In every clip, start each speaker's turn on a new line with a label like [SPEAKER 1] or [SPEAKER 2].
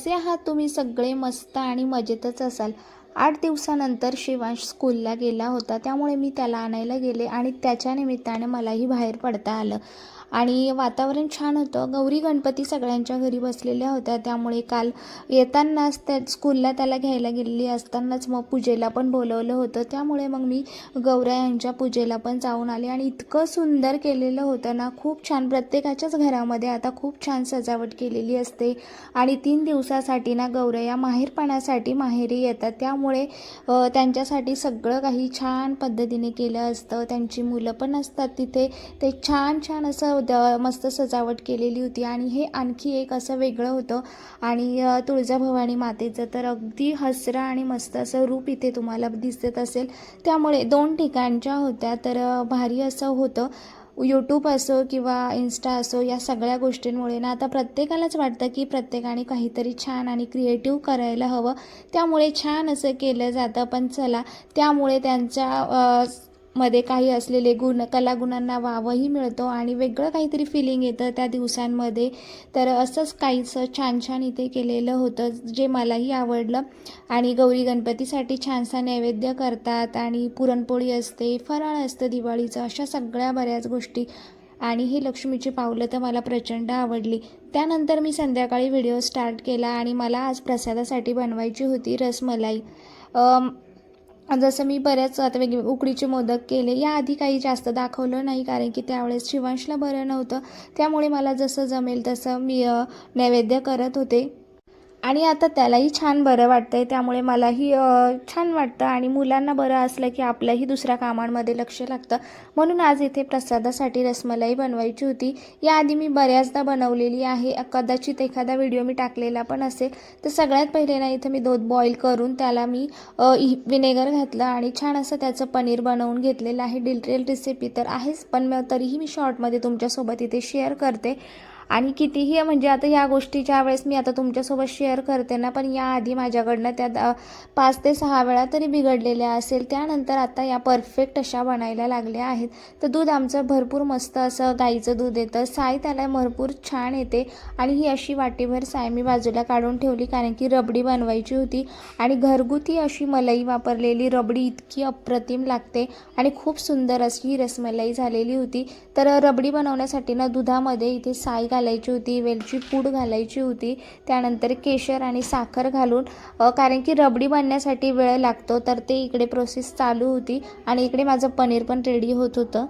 [SPEAKER 1] कसे आहात तुम्ही? सगळे मस्त आणि मजेतच असाल. आठ दिवसानंतर शिवांश स्कूलला गेला होता. त्यामुळे मी त्याला आणायला गेले आणि त्याच्या निमित्ताने मलाही बाहेर पडता आलं. आणि वातावरण छान होतं. गौरी गणपती सगळ्यांच्या घरी बसलेल्या होत्या. त्यामुळे काल येतानाच त्या स्कूलला त्याला घ्यायला गेलेली असतानाच मग पूजेला पण बोलवलं होतं. त्यामुळे मग मी गौऱ्या यांच्या पूजेला पण जाऊन आले. आणि इतकं सुंदर केलेलं होतं ना खूप छान. प्रत्येकाच्याच घरामध्ये आता खूप छान सजावट केलेली असते. आणि तीन दिवसासाठी ना गौऱ्या या माहेरपणासाठी माहेरी येतात. त्यामुळे त्यांच्यासाठी सगळं काही छान पद्धतीने केलं असतं. त्यांची मुलं पण असतात तिथे. ते छान छान असं द मस्त सजावट केलेली होती आणि हे आणखी एक असं वेगळं होतं. आणि तुळजाभवानी मातेचं तर अगदी हसरा आणि मस्त असं रूप इथे तुम्हाला दिसत असेल. त्यामुळे दोन ठिकाणच्या होत्या तर भारी असं होतं. यूट्यूब असो किंवा इन्स्टा असो या सगळ्या गोष्टींमुळे ना आता प्रत्येकालाच वाटतं की प्रत्येकाने काहीतरी छान आणि क्रिएटिव्ह करायला हवं. त्यामुळे छान असं केलं जातं पण चला त्यामुळे त्यांच्या मध्ये काही असलेले गुण कलागुणांना वावही मिळतो आणि वेगळं काहीतरी फिलिंग येतं त्या दिवसांमध्ये. तर असंच काहीसं छान छान इथे केलेलं होतं जे मलाही आवडलं. आणि गौरी गणपतीसाठी छानसा नैवेद्य करतात आणि पुरणपोळी असते फराळ असतं दिवाळीचं अशा सगळ्या बऱ्याच गोष्टी. आणि ही लक्ष्मीची पावलं तर मला प्रचंड आवडली. त्यानंतर मी संध्याकाळी व्हिडिओ स्टार्ट केला आणि मला आज प्रसादासाठी बनवायची होती रसमलाई. जसं मी बऱ्याच आता वेगळे उकडीचे मोदक केले याआधी काही जास्त दाखवलं नाही कारण की त्यावेळेस शिवांशला बरं नव्हतं. त्यामुळे मला जसं जमेल तसं मी नैवेद्य करत होते. आणि आता त्यालाही छान बरं वाटतं आहे त्यामुळे मलाही छान वाटतं आणि मुलांना बरं असलं की आपलंही दुसऱ्या कामांमध्ये लक्ष लागतं. म्हणून आज इथे प्रसादासाठी रसमलाई बनवायची होती. याआधी मी बऱ्याचदा बनवलेली आहे. कदाचित एखादा व्हिडिओ मी टाकलेला पण असेल. तर सगळ्यात पहिले ना इथं मी दूध बॉईल करून त्याला मी विनेगर घातलं आणि छान असं त्याचं पनीर बनवून घेतलेलं आहे. डिटेल रेसिपी तर आहेच पण मग तरीही मी शॉर्टमध्ये तुमच्यासोबत इथे शेअर करते. आणि कितीही म्हणजे आता ह्या गोष्टीच्या वेळेस मी आता तुमच्यासोबत शेअर करते ना पण याआधी माझ्याकडनं त्या द- पाच ते सहा वेळा तरी बिघडलेल्या असेल. त्यानंतर आता या परफेक्ट अशा बनायला लागल्या आहेत. तर दूध आमचं भरपूर मस्त असं गाईचं दूध येतं. साय त्याला भरपूर छान येते आणि ही अशी वाटीभर साय मी बाजूला काढून ठेवली कारण की रबडी बनवायची होती. आणि घरगुती अशी मलाई वापरलेली रबडी इतकी अप्रतिम लागते आणि खूप सुंदर अशी ही रसमलाई झालेली होती. तर रबडी बनवण्यासाठी ना दुधामध्ये इथे साय घालायची होती वेलची पूड घालायची होती. त्यानंतर केशर आणि साखर घालून कारण की रबडी बनण्यासाठी वेळ लागतो तर ते इकडे प्रोसेस चालू होती आणि इकडे माझं पनीर पण रेडी होत होतं.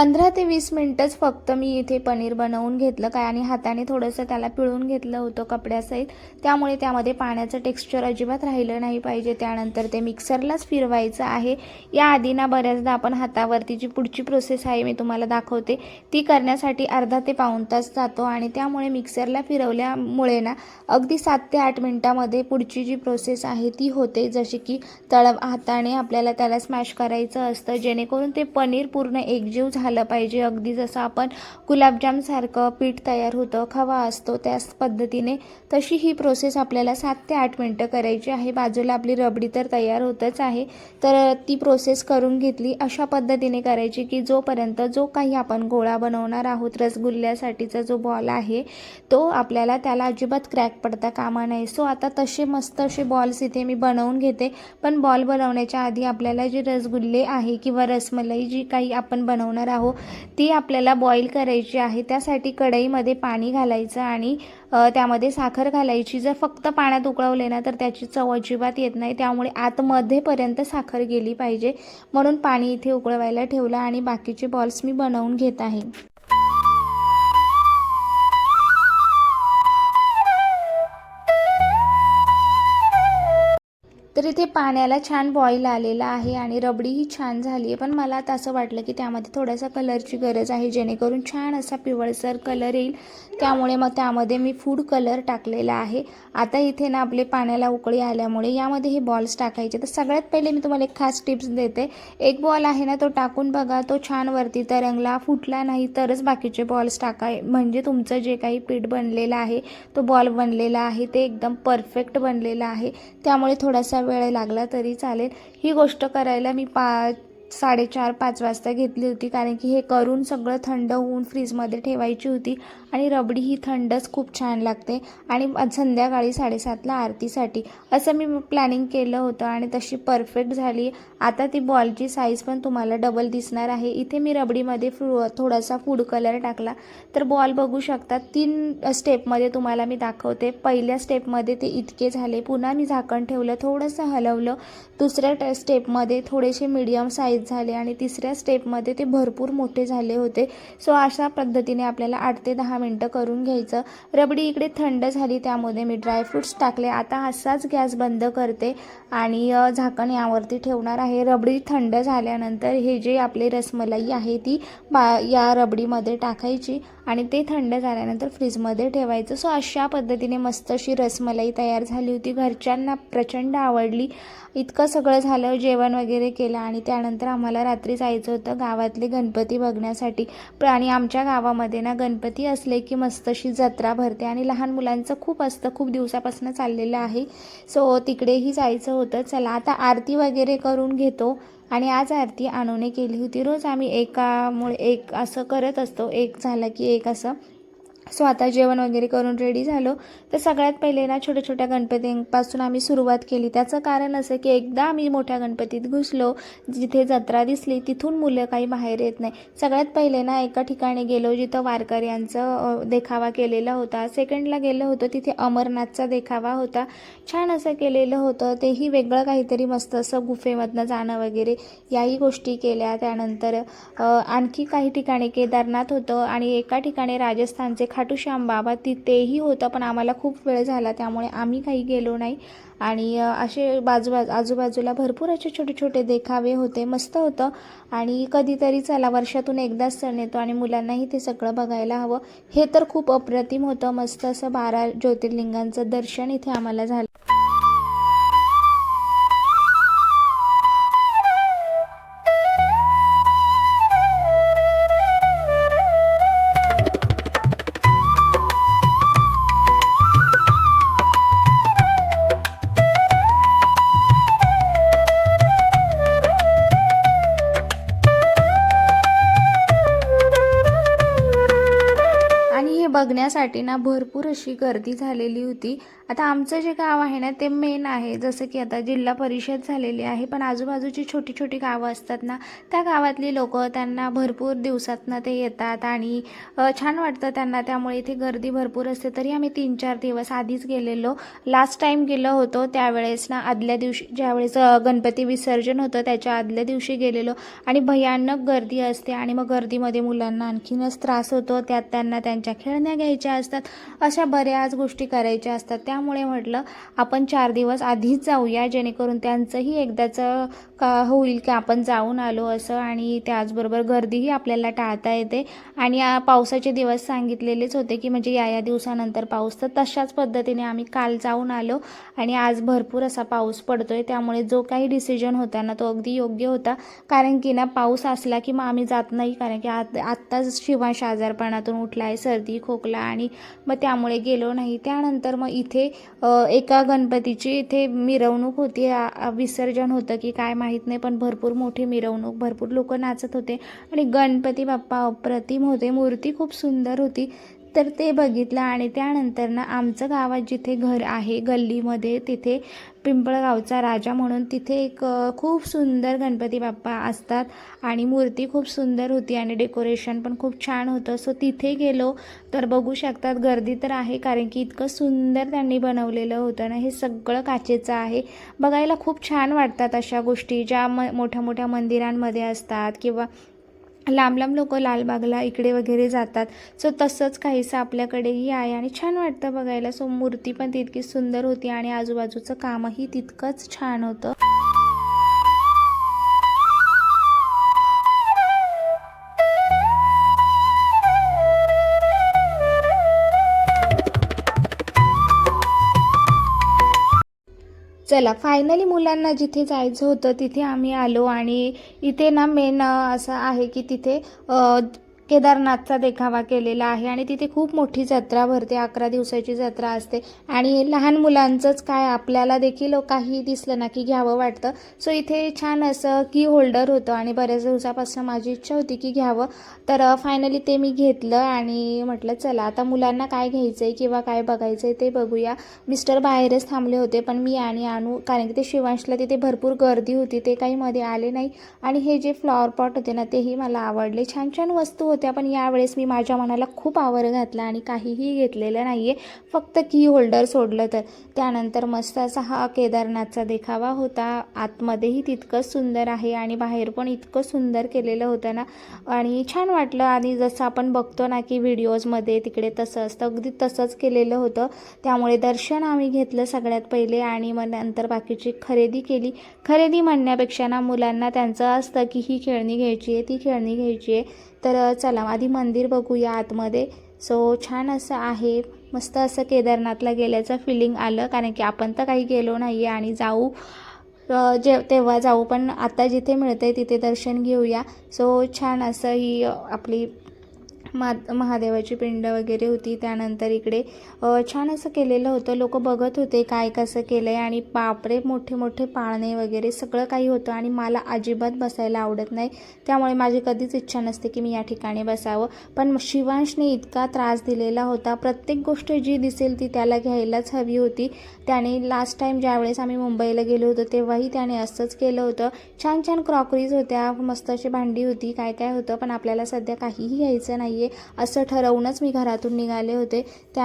[SPEAKER 1] पंधरा ते वीस मिनटंच फक्त मी इथे पनीर बनवून घेतलं. काय आणि हाताने थोडंसं त्याला पिळून घेतलं होतं कपड्यासहित. त्यामुळे त्यामध्ये पाण्याचं टेक्स्चर अजिबात राहिलं नाही पाहिजे. त्यानंतर ते मिक्सरलाच फिरवायचं आहे. याआधी ना बऱ्याचदा आपण हातावरती जी पुढची प्रोसेस आहे मी तुम्हाला दाखवते ती करण्यासाठी अर्धा ते पाऊण तास जातो आणि त्यामुळे मिक्सरला फिरवल्यामुळे ना अगदी सात ते आठ मिनटामध्ये पुढची जी प्रोसेस आहे ती होते. जशी की तळ हाताने आपल्याला त्याला स्मॅश करायचं असतं जेणेकरून ते पनीर पूर्ण एकजीव झालं झालं पाहिजे. अगदी जसं आपण गुलाबजामसारखं पीठ तयार होतं खवा असतो त्याच पद्धतीने तशी ही प्रोसेस आपल्याला सात ते आठ मिनटं करायची आहे. बाजूला आपली रबडी तर तयार होतच आहे. तर ती प्रोसेस करून घेतली. अशा पद्धतीने करायची की जोपर्यंत जो काही आपण गोळा बनवणार आहोत रसगुल्ल्यासाठीचा जो बॉल आहे तो आपल्याला त्याला अजिबात क्रॅक पडता कामा नये. सो आता तसे मस्त असे बॉल्स इथे मी बनवून घेते. पण बॉल बनवण्याच्या आधी आपल्याला जे रसगुल्ले आहे किंवा रसमलाई जी काही आपण बनवणार आहो ती आपल्याला बॉईल करायची आहे. त्यासाठी कढईमध्ये पाणी घालायचं आणि त्यामध्ये साखर घालायची. जर फक्त पाण्यात उकळवले ना तर त्याची चव अजिबात येत नाही. त्यामुळे आतमध्येपर्यंत साखर गेली पाहिजे. म्हणून पाणी इथे उकळवायला ठेवलं आणि बाकीचे बॉल्स मी बनवून घेत आहे. तर इथे पाण्याला छान बॉईल आलेला आहे आणि रबडीही छान झाली आहे. पण मला आता असं वाटलं की त्यामध्ये थोड्यासा कलरची गरज आहे. जेणेकरून छान असा पिवळसर कलर येईल. त्यामुळे मग त्यामध्ये मी फूड कलर टाकलेला आहे. आता इथे ना आपले पाण्याला उकळी आल्यामुळे यामध्ये हे बॉल्स टाकायचे. तर सगळ्यात पहिले मी तुम्हाला एक खास टिप्स देते. एक बॉल आहे ना तो टाकून बघा. तो छान वरती तरंगला. फुटला नाही तरच बाकीचे बॉल्स टाकाय. म्हणजे तुमचं जे काही पीठ बनलेलं आहे तो बॉल बनलेला आहे. ते एकदम परफेक्ट बनलेला आहे. त्यामुळे थोडासा वेळ लागला तरी चालेल. ही गोष्ट करायला मी पा साडेचार पाच वाजता घेतली होती कारण की हे करून सगळं थंड होऊन फ्रीजमध्ये ठेवायची होती आणि रबडी ही थंडच खूप छान लागते आणि संध्याकाळी साडेसातला आरतीसाठी. असं मी प्लॅनिंग केलं होतं आणि तशी परफेक्ट झाली. आता ती बॉलची साईज पण तुम्हाला डबल दिसणार आहे. इथे मी रबडीमध्ये फ्रू थोडासा फूड कलर टाकला. तर बॉल बघू शकता तीन स्टेपमध्ये तुम्हाला मी दाखवते. पहिल्या स्टेपमध्ये ते इतके झाले. पुन्हा मी झाकण ठेवलं थोडंसं हलवलं. दुसऱ्या ट स्टेपमध्ये थोडेसे मीडियम साईज झाले आणि तिसऱ्या स्टेपमध्ये ते भरपूर मोठे झाले होते. सो अशा पद्धतीने आपल्याला आठ ते दहा मिनटं करून घ्यायचं. रबडी इकडे थंड झाली त्यामध्ये मी ड्रायफ्रूट्स टाकले. आता असाच गॅस बंद करते आणि झाकण यावरती ठेवणार आहे. रबडी थंड झाल्यानंतर हे जे आपले रसमलाई आहे ती बा या रबडीमध्ये टाकायची. आणि ते थंड झाल्यानंतर फ्रीजमध्ये ठेवायचं. सो अशा पद्धतीने मस्त अशी रसमलाई तयार झाली होती. घरच्यांना प्रचंड आवडली. इतकं सगळं झालं जेवण वगैरे केलं आणि त्यानंतर आम्हाला रात्री जायचं होतं गावातले गणपती बघण्यासाठी. आणि आमच्या गावामध्ये ना गणपती असले की मस्त अशी जत्रा भरते आणि लहान मुलांचं खूप असतं. खूप दिवसापासून चाललेलं आहे. सो तिकडेही जायचं होतं. चला आता आरती वगैरे करून घेतो. आणि आज आरती आणूने केली होती. रोज आम्ही एकामुळे एक असं करत असतो. एक झालं की एक असं सो आता जेवण वगैरे करून रेडी झालो. तर सगळ्यात पहिले ना छोट्या छोट्या गणपतींपासून आम्ही सुरुवात केली. त्याचं कारण असं की एकदा आम्ही मोठ्या गणपतीत घुसलो जिथे जत्रा दिसली तिथून मुलं काही बाहेर येत नाही. सगळ्यात पहिले ना एका ठिकाणी गेलो जिथं वारकऱ्यांचं देखावा केलेला होता. सेकंडला गेलो होतो तिथे अमरनाथचा देखावा होता. छान असं केलेलं होतं. तेही वेगळं काहीतरी मस्त असं गुफेमधनं जाणं वगैरे याही गोष्टी केल्या. त्यानंतर आणखी काही ठिकाणी केदारनाथ होतं आणि एका ठिकाणी राजस्थानचे खा खाटूश्याम बाबा तिथेही होतं पण आम्हाला खूप वेळ झाला त्यामुळे आम्ही काही गेलो नाही. आणि असे बाजू आजूबाजूला भरपूर असे छोटे छोटे देखावे होते मस्त होतं. आणि कधीतरी चला वर्षातून एकदाच सण येतो आणि मुलांनाही ते सगळं बघायला हवं. हे तर खूप अप्रतिम होतं मस्त असं बारा ज्योतिर्लिंगांचं दर्शन इथे आम्हाला झालं. बघण्यासाठी ना भरपूर अशी गर्दी झालेली होती. आता आमचं जे गाव आहे ना ते मेन आहे. जसं की आता जिल्हा परिषद झालेली आहे पण आजूबाजूची छोटी छोटी गावं असतात ना त्या गावातली लोक त्यांना भरपूर दिवसातनं ते येतात आणि छान वाटतं त्यांना. त्यामुळे इथे गर्दी भरपूर असते. तरी आम्ही तीन चार दिवस आधीच गेलेलो. लास्ट टाईम गेलो होतो त्यावेळेस ना आदल्या दिवशी ज्यावेळेस गणपती विसर्जन होतं त्याच्या आदल्या दिवशी गेलेलो. आणि भयानक गर्दी असते आणि मग गर्दीमध्ये मुलांना आणखीनच त्रास होतो. त्यात त्यांना त्यांच्या खेळण्या घ्यायच्या असतात. अशा बऱ्याच गोष्टी करायच्या असतात. त्या त्यामुळे म्हटलं आपण चार दिवस आधीच जाऊया जेणेकरून त्यांचंही एकदाचं का होईल की आपण जाऊन आलो असं आणि त्याचबरोबर गर्दीही आपल्याला टाळता येते. आणि पावसाचे दिवस सांगितलेलेच होते की म्हणजे या या दिवसानंतर पाऊस. तर तशाच पद्धतीने आम्ही काल जाऊन आलो आणि आज भरपूर असा पाऊस पडतो आहे त्यामुळे जो काही डिसिजन होता ना तो अगदी योग्य होता. कारण की ना पाऊस असला की मग आम्ही जात नाही. कारण की आत आत्ताच शिवांश आजारपणातून उठला आहे सर्दी खोकला आणि मग त्यामुळे गेलो नाही. त्यानंतर मग इथे एका गणपतीची इथे मिरवणूक होती. विसर्जन होतं की काय माहीत नाही पण भरपूर मोठी मिरवणूक भरपूर लोक नाचत होते. आणि गणपती बाप्पा अप्रतिम होते. मूर्ती खूप सुंदर होती. तर ते बघितलं आणि त्यानंतर ना आमचं गावात जिथे घर आहे गल्लीमध्ये तिथे पिंपळगावचा राजा म्हणून तिथे एक खूप सुंदर गणपती बाप्पा असतात आणि मूर्ती खूप सुंदर होती आणि डेकोरेशन पण खूप छान होतं. सो तिथे गेलो तर बघू शकतात गर्दी तर आहे कारण की इतकं सुंदर त्यांनी बनवलेलं होतं ना हे सगळं काचेचं आहे. बघायला खूप छान वाटतात अशा गोष्टी ज्या म मोठ्या मोठ्या मंदिरांमध्ये असतात किंवा लांब लांब लोक लालबागला इकडे वगैरे जातात. सो तसंच काहीसं आपल्याकडेही आहे आणि छान वाटतं बघायला. सो मूर्ती पण तितकी सुंदर होती आणि आजूबाजूचं कामही तितकंच छान होतं. चला फायनली मुलांना जिथे जायचं होतं तिथे आम्ही आलो आणि इथे ना मेन असं आहे की तिथे केदारनाथचा देखावा केलेला आहे आणि तिथे खूप मोठी जत्रा भरते अकरा दिवसाची जत्रा असते. आणि लहान मुलांचंच काय आपल्याला देखील काही दिसलं ना की घ्यावं वाटतं. सो इथे छान असं की होल्डर होतं आणि बऱ्याच दिवसापासून माझी इच्छा होती की घ्यावं. तर फायनली ते मी घेतलं आणि म्हटलं चला आता मुलांना काय घ्यायचं आहे किंवा काय बघायचं आहे ते बघूया. मिस्टर बाहेरच थांबले होते पण मी आणि आणू कारण की ते शिवांशला तिथे भरपूर गर्दी होती ते काही मध्ये आले नाही. आणि हे जे फ्लॉवर पॉट होते ना तेही मला आवडले. छान छान वस्तू होत्या पण यावेळेस मी माझ्या मनाला खूप आवर घातला आणि काहीही घेतलेलं नाही आहे फक्त की होल्डर सोडलं तर. त्यानंतर मस्त असा हा केदारनाथचा देखावा होता. आतमध्येही तितकंच सुंदर आहे आणि बाहेर पण इतकं सुंदर केलेलं होतं ना. आणि छान वाटलं आणि जसं आपण बघतो ना की व्हिडिओजमध्ये तिकडे तसं असतं अगदी तसंच केलेलं होतं. त्यामुळे दर्शन आम्ही घेतलं सगळ्यात पहिले आणि मग नंतर बाकीची खरेदी केली. खरेदी म्हणण्यापेक्षा ना मुलांना त्यांचं असतं की ही खेळणी घ्यायची आहे ती खेळणी घ्यायची आहे. तर चला आधी मंदिर बघूया आतमध्ये. सो छान असं आहे. मस्त असं केदारनाथला गेल्याचं फिलिंग आलं. कारण की आपण तर काही गेलो नाही आहे आणि जाऊ जे तेव्हा जाऊ. पण आता जिथे मिळतं आहे तिथे दर्शन घेऊया. सो छान असं ही आपली मा महादेवाची पिंड वगैरे होती. त्यानंतर इकडे छान असं केलेलं होतं. लोक बघत होते काय कसं केलं आहे आणि बापरे मोठे मोठे पाळणे वगैरे सगळं काही होतं आणि मला अजिबात बसायला आवडत नाही. त्यामुळे माझी कधीच इच्छा नसते की मी या ठिकाणी बसावं. पण शिवांशने इतका त्रास दिलेला होता. प्रत्येक गोष्ट जी दिसेल ती त्याला घ्यायलाच हवी होती. त्याने लास्ट टाईम ज्यावेळेस आम्ही मुंबईला गेलो होतो तेव्हाही त्याने असंच केलं होतं. छान छान क्रॉकरीज होत्या. मस्त अशी भांडी होती काय काय होतं. पण आपल्याला सध्या काहीही घ्यायचं नाही आहे असं ठरवूनच मी घरातून निघाले होते. त्या